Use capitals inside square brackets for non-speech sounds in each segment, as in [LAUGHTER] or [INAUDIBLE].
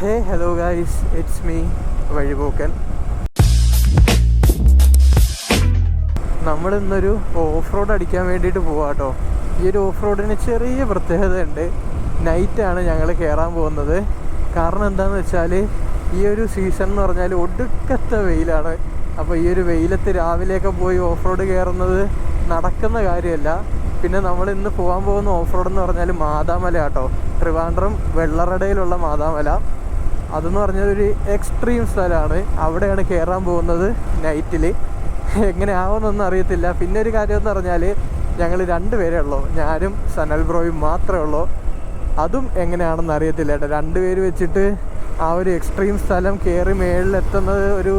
Hey hello guys it's me വഴിപോക്കൻ. നമ്മൾ ഇന്നൊരു off road അടിക്കാൻ വേണ്ടിയിട്ട് പോവാട്ടോ. ഈ ഒരു ഓഫ് റോഡിന് ചെറിയ പ്രത്യേകത ഉണ്ട് നൈറ്റാണ് ഞങ്ങൾ കയറാൻ പോകുന്നത്. കാരണം എന്താണെന്ന് വെച്ചാൽ ഈ ഒരു സീസൺ എന്ന് പറഞ്ഞാൽ ഒടുക്കത്തെ വെയിലാണ്. അപ്പോൾ ഈ ഒരു വെയിലത്ത് രാവിലെയൊക്കെ പോയി ഓഫ് റോഡ് കയറുന്നത് നടക്കുന്ന കാര്യമല്ല. പിന്നെ നമ്മൾ ഇന്ന് പോകാൻ പോകുന്ന ഓഫ് റോഡ് എന്ന് പറഞ്ഞാൽ മാതാമല കേട്ടോ ട്രിവാൻഡ്രം വെള്ളറടയിലുള്ള മാതാമല. അതെന്ന് പറഞ്ഞാൽ ഒരു എക്സ്ട്രീം സ്ഥലമാണ്. അവിടെയാണ് കയറാൻ പോകുന്നത് നൈറ്റിൽ എങ്ങനെ ആവുമെന്നൊന്നും അറിയത്തില്ല. പിന്നെ ഒരു കാര്യം എന്ന് പറഞ്ഞാൽ ഞങ്ങൾ രണ്ടുപേരേ ഉള്ളൂ. ഞാനും സനൽ ബ്രോയും മാത്രമേ ഉള്ളൂ. അതും എങ്ങനെയാണെന്ന് അറിയത്തില്ല കേട്ടോ. രണ്ടുപേര് വെച്ചിട്ട് ആ ഒരു എക്സ്ട്രീം സ്ഥലം കയറി മേളിലെത്തുന്നത് ഒരു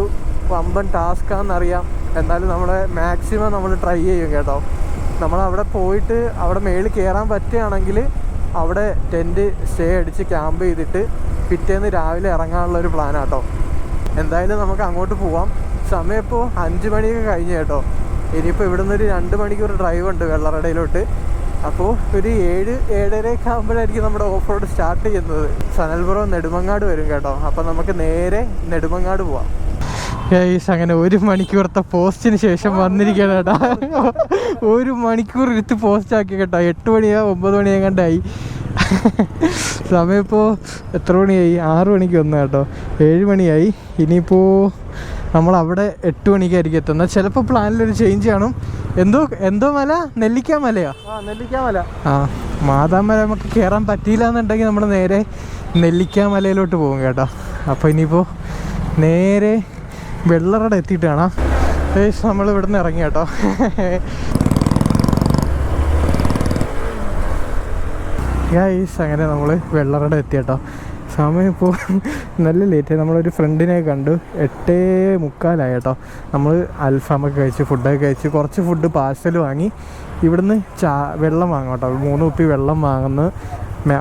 വമ്പൻ ടാസ്ക്കാണെന്നറിയാം എന്നാലും നമ്മൾ മാക്സിമം നമ്മൾ ട്രൈ ചെയ്യും കേട്ടോ. നമ്മൾ അവിടെ പോയിട്ട് അവിടെ മേളിൽ കയറാൻ പറ്റുകയാണെങ്കിൽ അവിടെ ടെന്റ് സ്റ്റേ അടിച്ച് ക്യാമ്പ് ചെയ്തിട്ട് പിറ്റേന്ന് രാവിലെ ഇറങ്ങാനുള്ള ഒരു പ്ലാനാട്ടോ എന്തായാലും നമുക്ക് അങ്ങോട്ട് പോവാം. സമയം ഇപ്പോൾ അഞ്ച് മണിയൊക്കെ കഴിഞ്ഞു കേട്ടോ. ഇനിയിപ്പോൾ ഇവിടെ നിന്ന് ഒരു രണ്ട് മണിക്കൂർ ഡ്രൈവ് ഉണ്ട് വെള്ളറടയിലോട്ട്. അപ്പോൾ ഒരു ഏഴ് ഏഴരയൊക്കെ ആകുമ്പോഴായിരിക്കും നമ്മുടെ ഓഫ് റോഡ് സ്റ്റാർട്ട് ചെയ്യുന്നത്. സനൽപുറം നെടുമങ്ങാട് വരും കേട്ടോ. അപ്പോൾ നമുക്ക് നേരെ നെടുമങ്ങാട് പോവാം. ഗൈസ് അങ്ങനെ ഒരു മണിക്കൂറത്തെ പോസ്റ്റിന് ശേഷം വന്നിരിക്കണം കേട്ടാ. ഒരു മണിക്കൂർ എടുത്ത് പോസ്റ്റ് ആക്കി കേട്ടോ. എട്ട് മണിയാ ഒമ്പത് മണിയാ കണ്ടായി. സമയം ഇപ്പോൾ എത്ര മണിയായി ആറ് മണിക്ക് വന്നു കേട്ടോ. ഏഴ് മണിയായി ഇനിയിപ്പോൾ നമ്മൾ അവിടെ എട്ട് മണിക്കായിരിക്കും എത്തുന്നത്. ചിലപ്പോൾ പ്ലാനിലൊരു ചേഞ്ച് കാണും. എന്തോ എന്തോ മല? നെല്ലിക്ക മലയാ? ആ നെല്ലിക്കാമല ആ മാതാമല നമുക്ക് കയറാൻ പറ്റിയില്ല എന്നുണ്ടെങ്കിൽ നമ്മൾ നേരെ നെല്ലിക്ക മലയിലോട്ട് പോകും കേട്ടോ. അപ്പോൾ ഇനിയിപ്പോൾ നേരെ വെള്ളറട എത്തിയിട്ടാണ്. ഏഷ് നമ്മൾ ഇവിടുന്ന് ഇറങ്ങി കേട്ടോ. ഗൈസ് അങ്ങനെ നമ്മൾ വെള്ളറട എത്തി കേട്ടോ. സമയം ഇപ്പോൾ നല്ല ലേറ്റ് നമ്മളൊരു ഫ്രണ്ടിനെ കണ്ടു. എട്ടേ മുക്കാലായി കേട്ടോ. നമ്മൾ അൽഫാമൊക്കെ കഴിച്ച് ഫുഡൊക്കെ കഴിച്ച് കുറച്ച് ഫുഡ് പാഴ്സൽ വാങ്ങി. ഇവിടുന്ന് ചാ വെള്ളം വാങ്ങും കേട്ടോ. മൂന്ന് കുപ്പി വെള്ളം വാങ്ങുന്നു.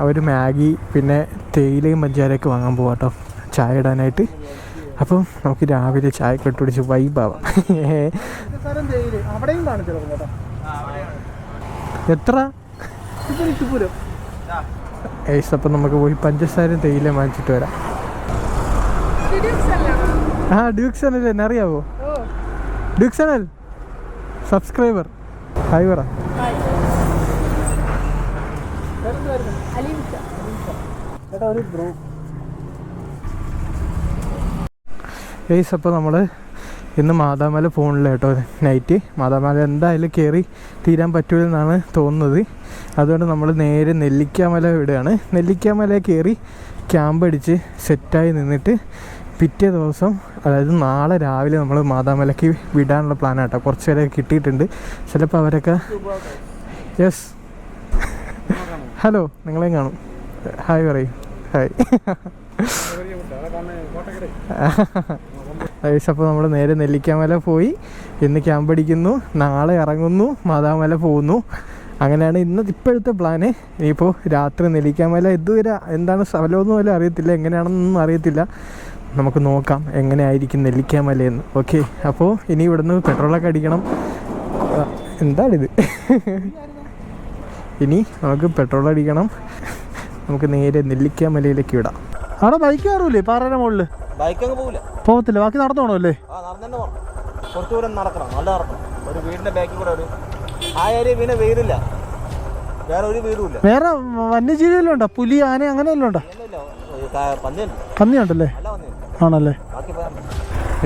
ഒരു മാഗി പിന്നെ തേയിലയും പഞ്ചാരയൊക്കെ വാങ്ങാൻ പോവാം കേട്ടോ. ചായ ഇടാനായിട്ട്. അപ്പം നമുക്ക് രാവിലെ ചായ കെട്ടുപിടിച്ച് വൈബാവാം. എത്ര? ഏസ് അപ്പം നമുക്ക് പോയി പഞ്ചസാര തേയില വാങ്ങിച്ചിട്ട് വരാം. ആ ഡ്യൂക്സ് അല്ലേ എന്നെ അറിയാവോ? ഡ്യൂക്സ് അനൽ സബ്സ്ക്രൈബർ. ഹായ് പറ. ഒരു ബ്രോ ഏസ് അപ്പോൾ നമ്മൾ ഇന്ന് മാതാമല ഫോണിൽ കേട്ടോ. നൈറ്റ് മാതാമല എന്തായാലും കയറി തീരാൻ പറ്റൂലെന്നാണ് തോന്നുന്നത്. അതുകൊണ്ട് നമ്മൾ നേരെ നെല്ലിക്കാമല വിടുകയാണ് നെല്ലിക്കാമല കയറി ക്യാമ്പ് അടിച്ച് സെറ്റായി നിന്നിട്ട് പിറ്റേ ദിവസം അതായത് നാളെ രാവിലെ നമ്മൾ മാതാമലയ്ക്ക് വിടാനുള്ള പ്ലാനാട്ടോ കുറച്ച് പേരെ കിട്ടിയിട്ടുണ്ട്. ചിലപ്പോൾ അവരൊക്കെ യെസ് ഹലോ നിങ്ങളെയും കാണും. ഹായ് പറയും. ഹായ് ഏകദേശം അപ്പോൾ നമ്മൾ നേരെ നെല്ലിക്കാമല പോയി. ഇന്ന് ക്യാമ്പ് അടിക്കുന്നു. നാളെ ഇറങ്ങുന്നു. മാതാമല പോകുന്നു. അങ്ങനെയാണ് ഇന്ന് ഇപ്പോഴത്തെ പ്ലാന് ഇനിയിപ്പോൾ രാത്രി നെല്ലിക്കാമല ഇതുവരെ എന്താണ് സ്ഥലമൊന്നും പോലും അറിയത്തില്ല. എങ്ങനെയാണെന്നൊന്നും അറിയത്തില്ല. നമുക്ക് നോക്കാം എങ്ങനെയായിരിക്കും നെല്ലിക്കാമലയെന്ന് ഓക്കെ അപ്പോൾ ഇനി ഇവിടുന്ന് പെട്രോളൊക്കെ അടിക്കണം. എന്താണിത്? ഇനി നമുക്ക് പെട്രോൾ അടിക്കണം. നമുക്ക് നേരെ നെല്ലിക്കാമലയിലേക്ക് വിടാം. അവിടെ ബൈക്ക് കയറൂലേ? പാറയുടെ മുകളിൽ. ബൈക്ക് അങ്ങ് പോകില്ല പോകത്തില്ല ബാക്കി നടന്നു അല്ലേ? ആ നടന്നു തന്നെ പോകണം കുറച്ച് ദൂരം നടക്കണം. നല്ല നടക്കണം. ഒരു വീടിന്റെ ബാക്കിൽ കൂടെ ഒരു ആ ഏരിയ പിന്നെ വെയിലില്ല വേറെ ഒരു വീടും വേറെ വന്യജീവിയെല്ലാം ഉണ്ടോ പുലി ആന അങ്ങനെ എല്ലാം ഉണ്ടോ? പന്നിയുണ്ട്. പന്നിയുണ്ടല്ലേ? ആണല്ലേ?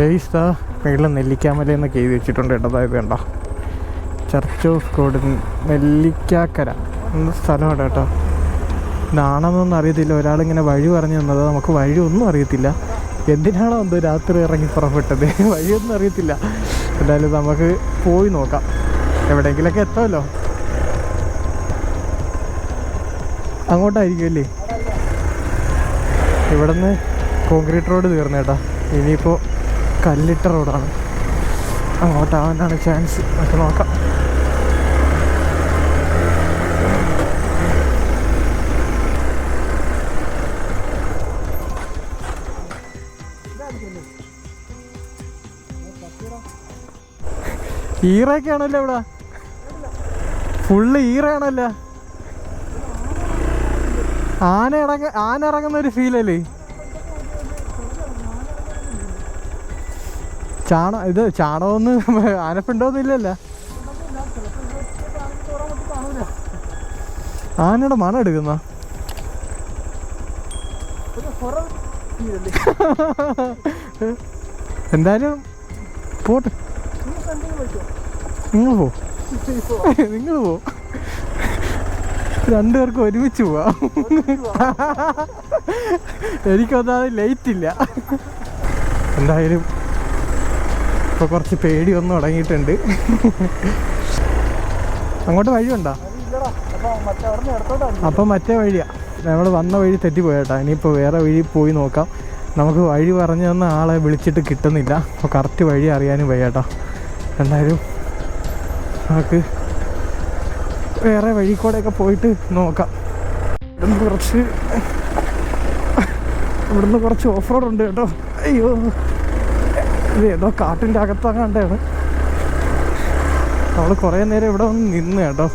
ഏയ്സ്താ മേളിൽ നെല്ലിക്കാമല എന്നൊക്കെ എഴുതി വെച്ചിട്ടുണ്ട് ഇടതായത് കണ്ടോ. Church of God Nellikkakkara. എന്ന സ്ഥലമാണ് കേട്ടോ. ഇതാണെന്നൊന്നും അറിയത്തില്ല. ഒരാളിങ്ങനെ വഴി പറഞ്ഞു തന്നത് നമുക്ക് വഴി ഒന്നും അറിയത്തില്ല. എന്തിനാണോ എന്തോ രാത്രി ഇറങ്ങി പുറപ്പെട്ടത്? [LAUGHS] വഴിയൊന്നും അറിയത്തില്ല. എന്തായാലും നമുക്ക് പോയി നോക്കാം. എവിടെയെങ്കിലൊക്കെ എത്താമല്ലോ. അങ്ങോട്ടായിരിക്കും അല്ലേ? ഇവിടുന്ന് കോൺക്രീറ്റ് റോഡ് തീർന്നു കേട്ടോ. ഇനിയിപ്പോൾ കല്ലിട്ട റോഡാണ്. അങ്ങോട്ടാവാനാണ് ചാൻസ്. നമുക്ക് നോക്കാം. ഈറൊക്കെ ആണല്ലോ ഇവിടെ? ഫുള്ള് ഈറയാണല്ലോ? ആന ഇറങ്ങ ആന ഇറങ്ങുന്ന ഒരു ഫീലല്ലേ ചാണ ഇത് ചാണകമൊന്നും [LAUGHS] ആനപ്പിണ്ടോന്നും ഇല്ലല്ലോ? ആനയുടെ മണം എടുക്കുന്ന? [LAUGHS] എന്തായാലും പോട്ടെ. നിങ്ങൾ പോ. നിങ്ങൾ പോ. [LAUGHS] രണ്ടുപേർക്കും ഒരുമിച്ച് പോവാ. എനിക്കൊന്നാമത് ലൈറ്റ് ഇല്ല. എന്തായാലും ഇപ്പൊ കുറച്ച് പേടി ഒന്നും തുടങ്ങിയിട്ടുണ്ട്. അങ്ങോട്ട് വഴിയുണ്ടോ അപ്പം മറ്റേ വഴിയാ. നമ്മൾ വന്ന വഴി തെറ്റിപ്പോയേട്ടാ. ഇനിയിപ്പോൾ വേറെ വഴി പോയി നോക്കാം. നമുക്ക് വഴി പറഞ്ഞു തന്ന ആളെ വിളിച്ചിട്ട് കിട്ടുന്നില്ല. അപ്പോൾ കറക്റ്റ് വഴി അറിയാനും വയ്യാട്ടോ. എന്തായാലും നമുക്ക് വേറെ വഴി കൂടെയൊക്കെ പോയിട്ട് നോക്കാം. ഇവിടുന്ന് കുറച്ച് ഇവിടുന്ന് കുറച്ച് ഓഫ് റോഡ് ഉണ്ട് കേട്ടോ. അയ്യോ. ഇത് ഏതോ കാട്ടിന്റെ അകത്തങ്ങാണ്ടാണ്. നമ്മൾ കുറേ നേരം ഇവിടെ വന്ന് നിന്ന് കേട്ടോ.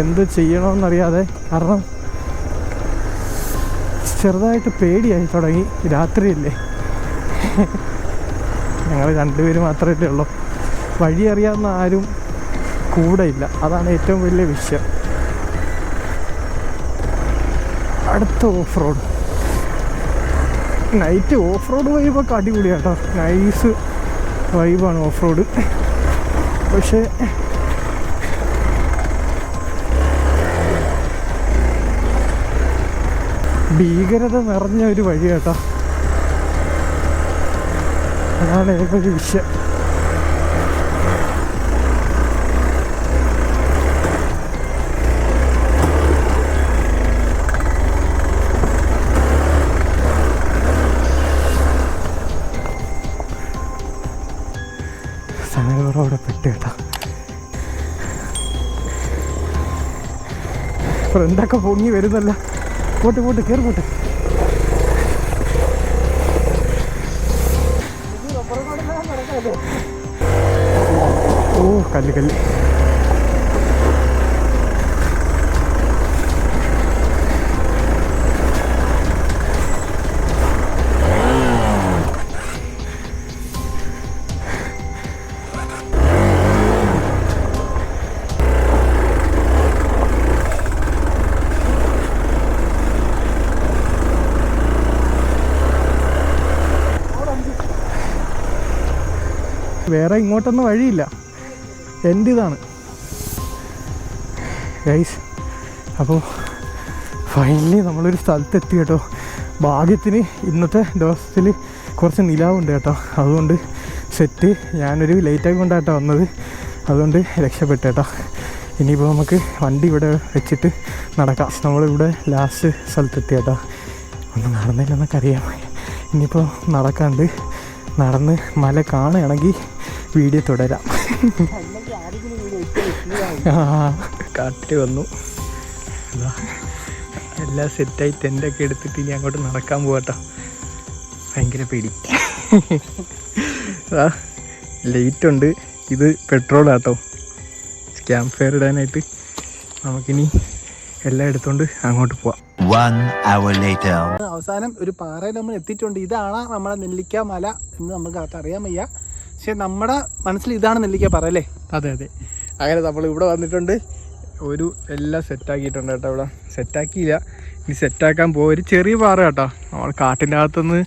എന്ത് ചെയ്യണമെന്നറിയാതെ കാരണം ചെറുതായിട്ട് പേടിയായി തുടങ്ങി. രാത്രിയല്ലേ. ഞങ്ങൾ രണ്ടുപേര് മാത്രമല്ലേ ഉള്ളൂ. വഴി അറിയാവുന്ന ആരും കൂടെ ഇല്ല അതാണ് ഏറ്റവും വലിയ വിഷയം. അടുത്ത off road night off road വൈബൊക്കെ അടിപൊളിയാണ് കേട്ടോ നൈസ് വൈബാണ് ഓഫ് റോഡ് പക്ഷേ ഭീകരത നിറഞ്ഞ ഒരു വഴിയാട്ടോ. അതാണ് ഏതൊരു വിഷയം. സനകറോടെ പെട്ട് കേട്ടോ ഫ്രണ്ടൊക്കെ പൊങ്ങി വരുന്നല്ല? പോട്ട് പോട്ട് കയറി പോട്ട്. ഓ കല്ല് കല്ല്. വേറെ ഇങ്ങോട്ടൊന്നും വഴിയില്ല. എന്റെ ഇതാണ് ഗൈസ് അപ്പോൾ ഫൈനലി നമ്മളൊരു സ്ഥലത്തെത്തി കേട്ടോ. ഭാഗ്യത്തിന് ഇന്നത്തെ ദിവസത്തിൽ കുറച്ച് നിലാവുണ്ട് കേട്ടോ. അതുകൊണ്ട് സെറ്റ് ഞാനൊരു ലേറ്റായി കൊണ്ടാട്ടോ വന്നത്. അതുകൊണ്ട് രക്ഷപ്പെട്ടു കേട്ടോ. ഇനിയിപ്പോൾ നമുക്ക് വണ്ടി ഇവിടെ വെച്ചിട്ട് നടക്കാം. നമ്മളിവിടെ ലാസ്റ്റ് സ്ഥലത്തെത്തി കേട്ടോ. ഒന്ന് നടന്നില്ലെന്നൊക്കെ അറിയാം. ഇനിയിപ്പോൾ നടക്കാണ്ട് നടന്ന് മല കാണുകയാണെങ്കിൽ വീഡിയോ തുടരാം. കാറ്റ് വന്നു. എല്ലാം സെറ്റായി ടെന്റൊക്കെ എടുത്തിട്ട് ഇനി അങ്ങോട്ട് നടക്കാൻ പോകട്ടോ ഭയങ്കര പേടി. ലൈറ്റ് ഉണ്ട് ഇത് പെട്രോളാട്ടോ. ക്യാമ്പ് ഫയർ ഇടാനായിട്ട് നമുക്കിനി എല്ലാം എടുത്തുകൊണ്ട് അങ്ങോട്ട് പോവാം. അവസാനം ഒരു പാറയിൽ നമ്മൾ എത്തിയിട്ടുണ്ട്. ഇതാണ് നമ്മുടെ നെല്ലിക്ക മല എന്ന് നമുക്ക് അകത്ത് അറിയാൻ വയ്യ. പക്ഷെ നമ്മുടെ മനസ്സിൽ ഇതാണ് നെല്ലിക്ക പാറ അല്ലേ? അതെ അതെ. അങ്ങനെ നമ്മൾ ഇവിടെ വന്നിട്ടുണ്ട്. ഒരു എല്ലാം സെറ്റാക്കിയിട്ടുണ്ട് കേട്ടോ ഇവിടെ. സെറ്റാക്കിയില്ല ഇനി സെറ്റാക്കാൻ പോകും ഒരു ചെറിയ പാറ കേട്ടോ. നമ്മൾ കാട്ടിന്റെ അകത്തുനിന്ന്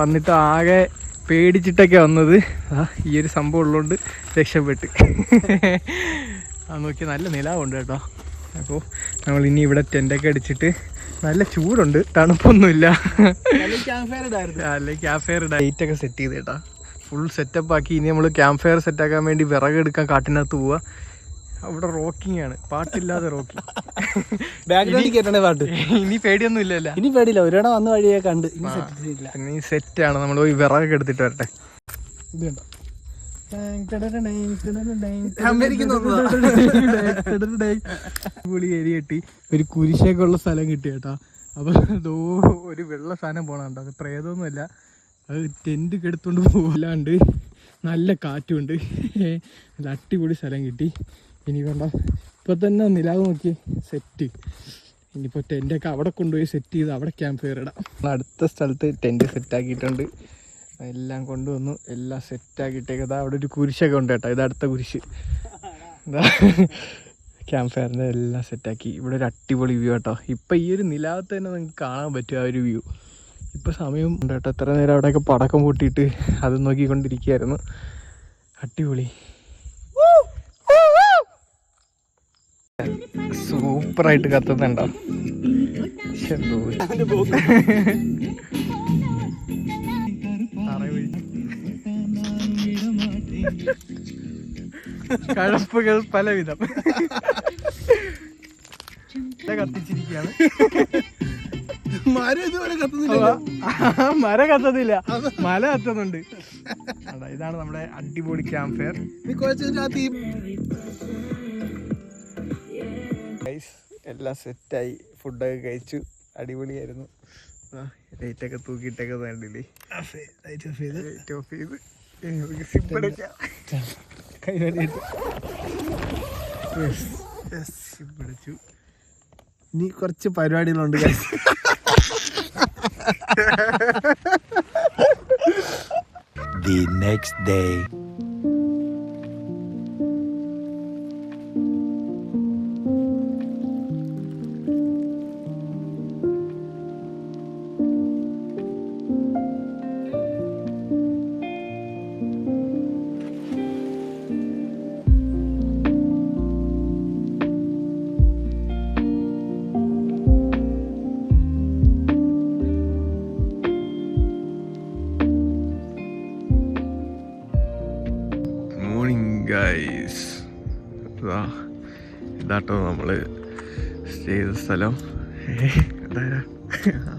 വന്നിട്ട് ആകെ പേടിച്ചിട്ടൊക്കെ വന്നത്. ആ ഈ ഒരു സംഭവം ഉള്ളതുകൊണ്ട് രക്ഷപ്പെട്ട്. അത് നോക്കി നല്ല നിലാവുണ്ട് കേട്ടോ. അപ്പോൾ നമ്മൾ ഇനി ഇവിടെ ടെന്റൊക്കെ അടിച്ചിട്ട് നല്ല ചൂടുണ്ട് തണുപ്പൊന്നുമില്ല. ക്യാമ്പ് ഫയർ ലൈറ്റ് ഒക്കെ സെറ്റ് ചെയ്ത് കേട്ടാ. ഫുൾ സെറ്റപ്പ് ആക്കി ഇനി നമ്മൾ ക്യാമ്പ് ഫയർ സെറ്റ് ആക്കാൻ വേണ്ടി വിറക് എടുക്കാൻ കാട്ടിനകത്ത് പോവാ. അവിടെ റോക്കിംഗ് ആണ്. പാട്ടില്ലാതെ റോക്കിംഗ് ബാക്ക്ഗ്രൗണ്ടിൽ കേട്ടണേ പാട്ട്. ഇനി പേടിയൊന്നും ഇല്ലല്ല ഇനി പേടിയില്ല. ഒരിടം വന്ന വഴിയെ കണ്ട്. ഇനി സെറ്റ് ആണ്. നമ്മൾ പോയി വിറകൊക്കെ എടുത്തിട്ട് വരട്ടെ. ഇത് കെട്ടി. ഒരു കുരിശൊക്കെ ഉള്ള സ്ഥലം കിട്ടി കേട്ടാ. അപ്പൊ ദോ ഒരു വെള്ള സാധനം പോണുണ്ടോ അത് പ്രേതമൊന്നുമല്ല. അത് ടെന്റ് കെടുത്തോണ്ട് പോലാണ്ട് നല്ല കാറ്റുണ്ട്. നല്ല അടിപൊളി സ്ഥലം കിട്ടി. ഇനി വേണ്ട. ഇപ്പൊ തന്നെ നിലാവ് നോക്കി. സെറ്റ് ഇനിയിപ്പോൾ ടെന്റൊക്കെ അവിടെ കൊണ്ടുപോയി സെറ്റ് ചെയ്ത് അവിടെ ക്യാമ്പ് ഫയർ ഇടാം. അടുത്ത സ്ഥലത്ത് ടെന്റ് സെറ്റ് ആക്കിയിട്ടുണ്ട്. എല്ലാം കൊണ്ടുവന്നു. എല്ലാം സെറ്റാക്കിയിട്ടേക്ക് ഇതാ അവിടെ ഒരു കുരിശൊക്കെ ഉണ്ട് കേട്ടോ. ഇതടുത്ത കുരിശ്. എന്താ ക്യാമ്പ് ഫയറിന്റെ എല്ലാം സെറ്റാക്കി ഇവിടെ ഒരു അടിപൊളി വ്യൂ കേട്ടോ ഇപ്പം ഈ ഒരു നിലാവത്ത് തന്നെ നിങ്ങൾക്ക് കാണാൻ പറ്റും ആ ഒരു വ്യൂ ഇപ്പം സമയം ഉണ്ട് കേട്ടോ. എത്ര നേരം അവിടെയൊക്കെ പടക്കം പൊട്ടിയിട്ട് അത് നോക്കിക്കൊണ്ടിരിക്കുകയായിരുന്നു. അടിപൊളി. സൂപ്പറായിട്ട് കത്തുന്നുണ്ടോ? എന്തോ. കഴപ്പുകൾ പലവിധം കത്തിച്ചിരിക്കുകയാണ് മരം ഇതുവരെ കത്തുന്നില്ല മര കത്തത്തില്ല മല കത്തുന്നുണ്ട് ഇതാണ് നമ്മുടെ അടിപൊളി ക്യാമ്പ് ഫെയർ എല്ലാം സെറ്റായി ഫുഡൊക്കെ കഴിച്ചു. അടിപൊളിയായിരുന്നു. ലൈറ്റൊക്കെ തൂക്കിയിട്ടൊക്കെ വേണ്ടില്ലേ ലൈറ്റ് ഓഫ് ചെയ്ത്. ലൈറ്റ് ഓഫ് ചെയ്ത്. സിമ്പടിച്ചു ഇനി കുറച്ച് പരിപാടികളുണ്ട്. The next day. ഗൈസ് ഇതാ ഇതാട്ടോ നമ്മൾ സ്റ്റേ ചെയ്ത സ്ഥലം.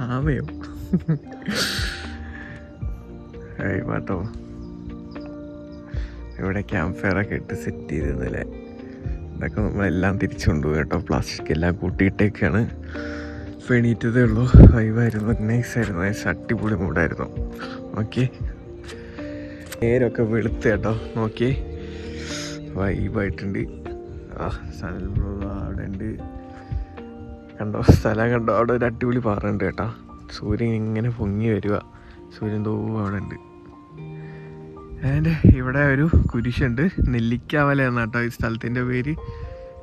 ആമയോ? പാട്ടോ ഇവിടെ ക്യാമ്പ് ഫയർ ഒക്കെ ഇട്ട് സെറ്റ് ചെയ്തിരുന്നില്ലേ? ഇതൊക്കെ നമ്മളെല്ലാം തിരിച്ചു കൊണ്ടുപോകും കേട്ടോ. പ്ലാസ്റ്റിക് എല്ലാം കൂട്ടിയിട്ടേക്കാണ്. പെണീറ്റതേ ഉള്ളൂ. വൈവായിരുന്നു നൈസ് ആയിരുന്നു. നൈസ് അടിപൊളി മൂടായിരുന്നു ഓക്കെ നേരൊക്കെ വെളുത്ത് കേട്ടോ. നോക്കിയേ വൈബായിട്ടുണ്ട് ആ സനൽ അവിടെ ഉണ്ട് കണ്ടോ സ്ഥലം കണ്ടോ? അവിടെ ഒരു അടിപൊളി പാറുണ്ട് കേട്ടോ. സൂര്യൻ ഇങ്ങനെ പൊങ്ങി വരിക. സൂര്യൻ തോ അവിടെ ഉണ്ട് ആൻഡ് ഇവിടെ ഒരു കുരിശുണ്ട്. നെല്ലിക്കാവല എന്നാ കേട്ടോ ഈ സ്ഥലത്തിന്റെ പേര്.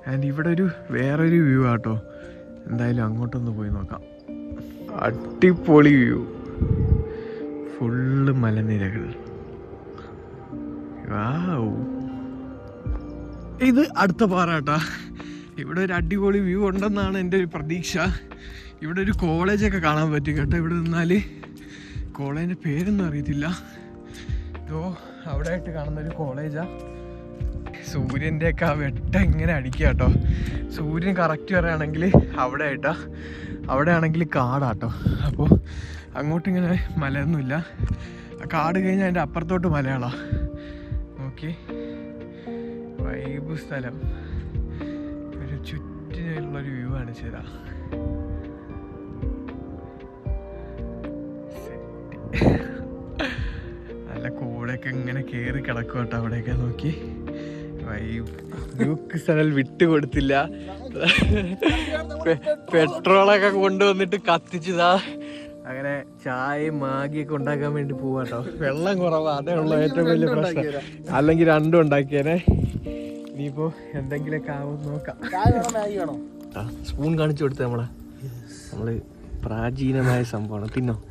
ആൻഡ് ഇവിടെ ഒരു വേറൊരു വ്യൂ ആട്ടോ. എന്തായാലും അങ്ങോട്ടൊന്ന് പോയി നോക്കാം. അടിപൊളി വ്യൂ. ഫുള്ള് മലനിരകൾ. വാവ്. ഇത് അടുത്ത പാറാട്ടാ. ഇവിടെ ഒരു അടിപൊളി വ്യൂ ഉണ്ടെന്നാണ് എന്റെ ഒരു പ്രതീക്ഷ. ഇവിടെ ഒരു കോളേജൊക്കെ കാണാൻ പറ്റും കേട്ടോ. ഇവിടെ നിന്നാൽ കോളേജിന്റെ പേരൊന്നും അറിയത്തില്ല. ഇതോ അവിടെ ആയിട്ട് കാണുന്ന ഒരു കോളേജാ സൂര്യന്റെ ഒക്കെ ആ വെട്ട ഇങ്ങനെ അടിക്കുക കേട്ടോ. സൂര്യൻ കറക്റ്റ് പറയുകയാണെങ്കിൽ അവിടെ ആയിട്ടാ അവിടെ ആണെങ്കിൽ കാടാട്ടോ. അപ്പോൾ അങ്ങോട്ടിങ്ങനെ മലയൊന്നുമില്ല. കാട് കഴിഞ്ഞാൽ അതിന്റെ അപ്പുറത്തോട്ട് മലയാളാണ് ഓക്കെ വൈബ് സ്ഥലം. ഒരു ചുറ്റിനുള്ളൊരു വ്യൂ ആണ് ചേര. നല്ല കൂടെയൊക്കെ ഇങ്ങനെ കയറി കിടക്കും കേട്ടോ അവിടെയൊക്കെ നോക്കി. വൈബ് സ്ഥലം വിട്ടു കൊടുത്തില്ല. പെ- പെട്രോളൊക്കെ കൊണ്ടുവന്നിട്ട് കത്തിച്ചതാ. അങ്ങനെ ചായയും മാഗിയൊക്കെ ഉണ്ടാക്കാൻ വേണ്ടി പോവാട്ടോ വെള്ളം കുറവാ അതേ ഉള്ളൂ ഏറ്റവും വലിയ പ്രശ്നം. അല്ലെങ്കിൽ രണ്ടും ഉണ്ടാക്കിയേനെ. ഇനിയിപ്പോ എന്തെങ്കിലൊക്കെ ആവും നോക്കാം. ആ, സ്പൂൺ കാണിച്ചു കൊടുത്ത നമ്മളെ. നമ്മൾ പ്രാചീനമായ സംഭവമാണ്. തിന്നോ.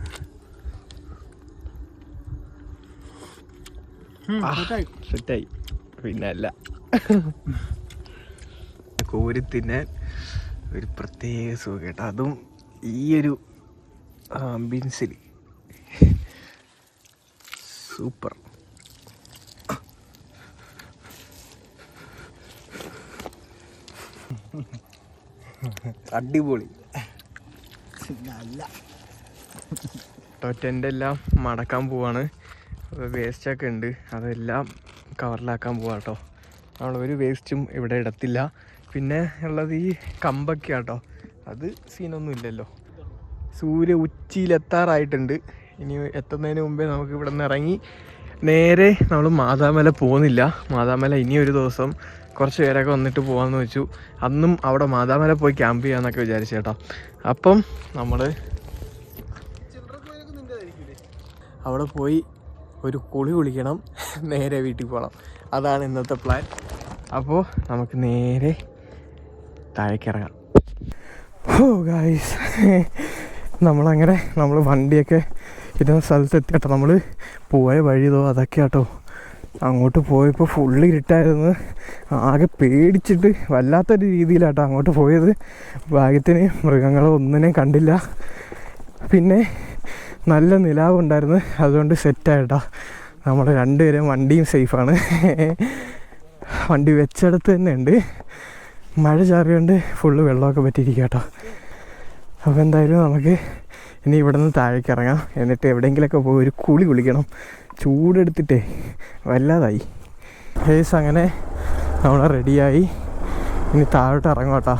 സെറ്റായി പിന്നെ അല്ല കോരി തിന്നാൻ ഒരു പ്രത്യേക സുഖം കേട്ടോ. അതും ഈ ഒരു ആംബിയൻസിൽ സൂപ്പർ. അടിപൊളി. ടൊറ്റന്റെ എല്ലാം മടക്കാൻ പോവാണ്. വേസ്റ്റൊക്കെ ഉണ്ട്. അതെല്ലാം കവറിലാക്കാൻ പോവാ കേട്ടോ നമ്മൾ ഒരു വേസ്റ്റും ഇവിടെ ഇടത്തില്ല. പിന്നെ ഉള്ളത് ഈ കമ്പൊക്കെ കേട്ടോ അത് സീനൊന്നും ഇല്ലല്ലോ. സൂര്യ ഉച്ചിയിലെത്താറായിട്ടുണ്ട്. ഇനി എത്തുന്നതിന് മുമ്പേ നമുക്ക് ഇവിടെ നിന്ന് ഇറങ്ങി നേരെ നമ്മൾ മാതാമല പോകുന്നില്ല. മാതാമല ഇനി ഒരു ദിവസം കുറച്ച് പേരൊക്കെ വന്നിട്ട് പോകാമെന്ന് വെച്ചു. അന്നും അവിടെ മാതാമല പോയി ക്യാമ്പ് ചെയ്യാന്നൊക്കെ വിചാരിച്ചു കേട്ടോ. അപ്പം നമ്മൾ അവിടെ പോയി ഒരു കുളി കുളിക്കണം. നേരെ വീട്ടിൽ പോകണം അതാണ് ഇന്നത്തെ പ്ലാൻ അപ്പോൾ നമുക്ക് നേരെ താഴേക്കിറങ്ങാം ഓ ഗായ്സ് നമ്മളങ്ങനെ നമ്മൾ വണ്ടിയൊക്കെ ഇരുന്ന സ്ഥലത്ത് എത്തിയട്ടോ നമ്മൾ പോയ വഴിതോ അതൊക്കെ കേട്ടോ അങ്ങോട്ട് പോയപ്പോൾ ഫുള്ള് ഇരുട്ടായിരുന്നു. ആകെ പേടിച്ചിട്ട് വല്ലാത്തൊരു രീതിയിലാട്ടോ അങ്ങോട്ട് പോയത്. ഭാഗ്യത്തിന് മൃഗങ്ങളോ ഒന്നിനെയും കണ്ടില്ല. പിന്നെ നല്ല നിലാവുണ്ടായിരുന്നു അതുകൊണ്ട് സെറ്റായിട്ടാ നമ്മൾ രണ്ടുപേരും വണ്ടിയും സേഫാണ് വണ്ടി വെച്ചെടുത്ത് തന്നെ ഉണ്ട് മഴ ചാറിയോണ്ട് ഫുള്ള് വെള്ളമൊക്കെ പറ്റിയിരിക്കുക കേട്ടോ അപ്പോൾ എന്തായാലും നമുക്ക് ഇനി ഇവിടെ നിന്ന് താഴേക്ക് ഇറങ്ങാം. എന്നിട്ട് എവിടെയെങ്കിലുമൊക്കെ പോയി ഒരു കുളി കുളിക്കണം. ചൂടെടുത്തിട്ടേ വല്ലാതായി. ഹേസ് അങ്ങനെ നമ്മൾ റെഡിയായി. ഇനി താഴോട്ട് ഇറങ്ങോട്ടാ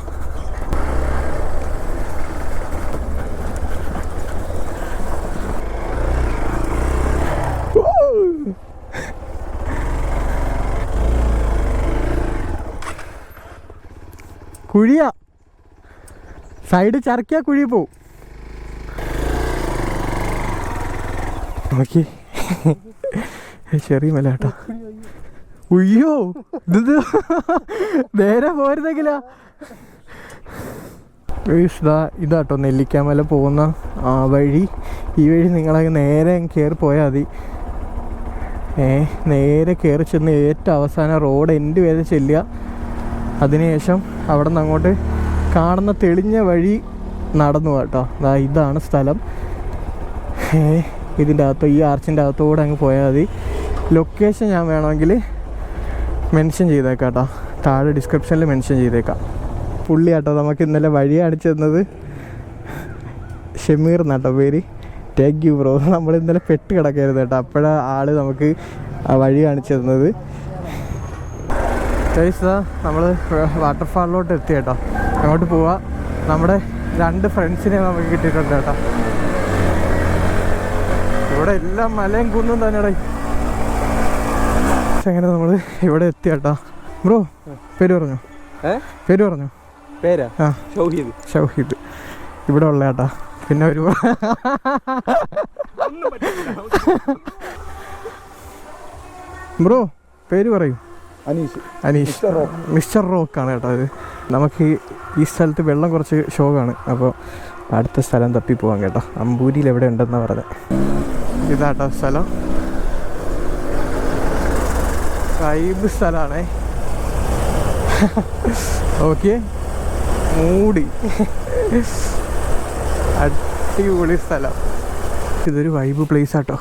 കുഴിയാ. സൈഡ് ചരക്കിയാ കുഴി പോവും നോക്കി. ചെറിയ മല കേട്ടോ. ഉയ്യോ ഇത് നേരെ പോരുന്നെങ്കിലാ? ഇതാ ഇതാട്ടോ നെല്ലിക്കാമല പോകുന്ന വഴി. ഈ വഴി നിങ്ങളങ്ങ് നേരെ കയറി പോയാൽ മതി. ഏ നേരെ കയറി ചെന്ന് ഏറ്റവും അവസാന റോഡ് എന്റെ വരെ ചെല്ലുക. അതിനുശേഷം അവിടെ നിന്ന് അങ്ങോട്ട് കാണുന്ന തെളിഞ്ഞ വഴി നടന്നു കേട്ടോ. ഇതാണ് സ്ഥലം. ഏ ഇതിന്റെ അകത്തോ ഈ ആർച്ചിന്റെ അകത്തോടെ അങ്ങ് പോയാൽ മതി. ലൊക്കേഷൻ ഞാൻ വേണമെങ്കിൽ മെൻഷൻ ചെയ്തേക്കാം കേട്ടോ. താഴെ ഡിസ്ക്രിപ്ഷനിൽ മെൻഷൻ ചെയ്തേക്കാം. പുള്ളി കേട്ടോ നമുക്ക് ഇന്നലെ വഴി കാണിച്ചു തന്നത്. ഷമീർ എന്നാട്ടോ പേര്. ടേക്ക് യു ബ്രോ നമ്മൾ ഇന്നലെ പെട്ട് കിടക്കരുത് കേട്ടോ. അപ്പോഴാണ് ആൾ നമുക്ക് വഴി കാണിച്ചു തന്നത്. ഗൈസ് നമ്മൾ വാട്ടർഫാളിലോട്ട് എത്തി കേട്ടോ. അങ്ങോട്ട് പോവാം. നമ്മുടെ രണ്ട് ഫ്രണ്ട്സിനെ നമുക്ക് കിട്ടിയിട്ടുണ്ട് കേട്ടോ. ഇവിടെ എല്ലാം മലയും കുന്നും തന്നെടാ. എങ്ങനെ നമ്മൾ ഇവിടെ എത്തി കേട്ടോ ബ്രോ പേര് പറഞ്ഞു? പേര് പറഞ്ഞു? പേരാ? ആ. ഷൗഹീദ്. ഷൗഹിദ്. ഇവിടെ ഉള്ള കേട്ടാ പിന്നെ ഒരു ബ്രോ പേര് പറയൂ. അനീഷ്. അനീഷ്. Mister rock. ആണ് കേട്ടോ അത്. നമുക്ക് ഈ- ഈ സ്ഥലത്ത് വെള്ളം കുറച്ച് ഷോക്കാണ്. അപ്പോൾ അടുത്ത സ്ഥലം തപ്പി പോവാം കേട്ടോ. അമ്പൂരിയിൽ എവിടെ ഉണ്ടെന്നാ പറഞ്ഞത് ഇതാട്ടോ സ്ഥലം. കൈബ് സ്ഥലമാണേ ഓക്കെ. മൂടി. അടിപൊളി സ്ഥലം. ഇതൊരു വൈബ് പ്ലേസ് ആട്ടോ.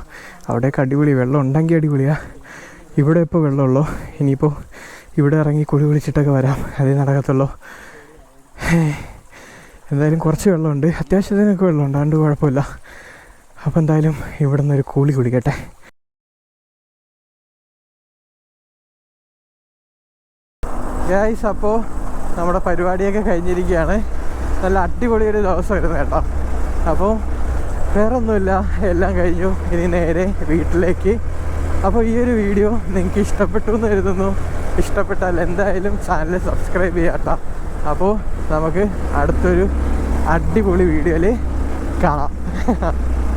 അവിടെയൊക്കെ അടിപൊളി. വെള്ളം ഉണ്ടെങ്കിൽ അടിപൊളിയാ. ഇവിടെ ഇപ്പോൾ വെള്ളമുള്ളൂ. ഇനിയിപ്പോൾ ഇവിടെ ഇറങ്ങി കുളി കുളിച്ചിട്ടൊക്കെ വരാം. അതേ നടക്കത്തുള്ളൂ. എന്തായാലും കുറച്ച് വെള്ളമുണ്ട്. അത്യാവശ്യത്തിനൊക്കെ വെള്ളമുണ്ട്. അതുകൊണ്ട് കുഴപ്പമില്ല. അപ്പോൾ എന്തായാലും ഇവിടെ നിന്നൊരു കൂളി കുടിക്കട്ടെ. ഗായ്സ് അപ്പോൾ നമ്മുടെ പരിപാടിയൊക്കെ കഴിഞ്ഞിരിക്കുകയാണ്. നല്ല അടിപൊളി ഒരു ദിവസമായിരുന്നു കേട്ടോ. അപ്പോൾ വേറെ ഒന്നുമില്ല എല്ലാം കഴിഞ്ഞു. ഇനി നേരെ വീട്ടിലേക്ക്. അപ്പോൾ ഈ ഒരു വീഡിയോ നിങ്ങൾക്ക് ഇഷ്ടപ്പെട്ടു എന്ന് കരുതുന്നു. ഇഷ്ടപ്പെട്ടാൽ എന്തായാലും ചാനൽ സബ്സ്ക്രൈബ് ചെയ്യാം കേട്ടോ. അപ്പോൾ നമുക്ക് അടുത്തൊരു അടിപൊളി വീഡിയോയിൽ കാണാം.